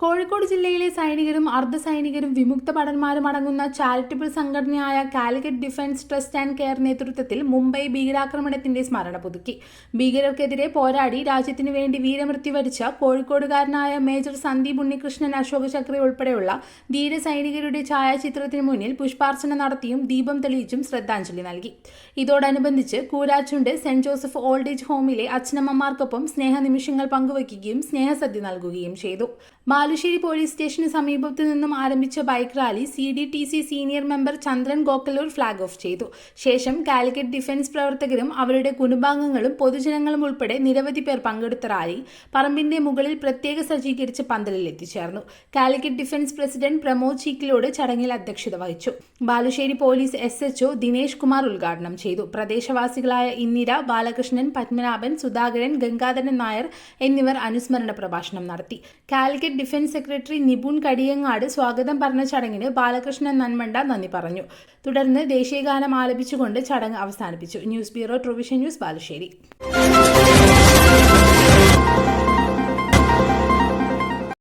സൈനികരും ജില്ലയിലെ സൈനികരും വിമുക്ത ഭടന്മാരും അടങ്ങുന്ന ചാരിറ്റബിൾ സംഘടനയായ Calicut defence trust and care നേതൃത്വത്തിൽ മുംബൈ ഭീകരാക്രമണത്തിന്റെ സ്മരണ പുതുക്കി. ഭീകരർക്കെതിരെ പോരാടി രാജ്യത്തിനു വേണ്ടി വീരമൃത്യു വരിച്ച കോഴിക്കോടുകാരനായ മേജർ സന്ദീപ് ഉണ്ണികൃഷ്ണൻ അശോക് ചക്രി ഉൾപ്പെടെയുള്ള ധീര സൈനികരുടെ ഛായാചിത്രത്തിന് മുന്നിൽ പുഷ്പാർച്ചന നടത്തിയും ദീപം തെളിയിച്ചും ശ്രദ്ധാഞ്ജലി നൽകി. ഇതോടനുബന്ധിച്ച് Koorachundu saint Joseph old age ഹോമിലെ അച്ഛനമ്മമാർക്കൊപ്പം സ്നേഹനിമിഷങ്ങൾ പങ്കുവയ്ക്കുകയും സ്നേഹസദ്യ നൽകുകയും ചെയ്തു. ബാലുശ്ശേരി പോലീസ് സ്റ്റേഷന് സമീപത്തു നിന്നും ആരംഭിച്ച bike rally C D T C senior member Chandran Gokkalur flag off ചെയ്തു. ശേഷം കാലിക്കറ്റ് ഡിഫൻസ് പ്രവർത്തകരും അവരുടെ കുടുംബാംഗങ്ങളും പൊതുജനങ്ങളും ഉൾപ്പെടെ നിരവധി പേർ പങ്കെടുത്ത റാലി പറമ്പിന്റെ മുകളിൽ പ്രത്യേക സജ്ജീകരിച്ച പന്തലിൽ എത്തിച്ചേർന്നു. കാലിക്കറ്റ് ഡിഫൻസ് പ്രസിഡന്റ് പ്രമോദ് ചീക്കിലോട് ചടങ്ങിൽ അധ്യക്ഷത വഹിച്ചു. Balussery police S HO Dinesh Kumar ഉദ്ഘാടനം ചെയ്തു. പ്രദേശവാസികളായ ഇന്ദിര ബാലകൃഷ്ണൻ പത്മനാഭൻ സുധാകരൻ ഗംഗാധരൻ നായർ എന്നിവർ അനുസ്മരണ പ്രഭാഷണം നടത്തി. കാലിക്കറ്റ് ഡിഫൻസ് സെക്രട്ടറി നിപുൺ കടിയങ്ങാട് സ്വാഗതം പറഞ്ഞ ചടങ്ങിന് ബാലകൃഷ്ണൻ നന്മണ്ട നന്ദി പറഞ്ഞു. തുടർന്ന് ദേശീയഗാനം ആലപിച്ചുകൊണ്ട് ചടങ്ങ് അവസാനിപ്പിച്ചു. News bureau Trovision news Balussery.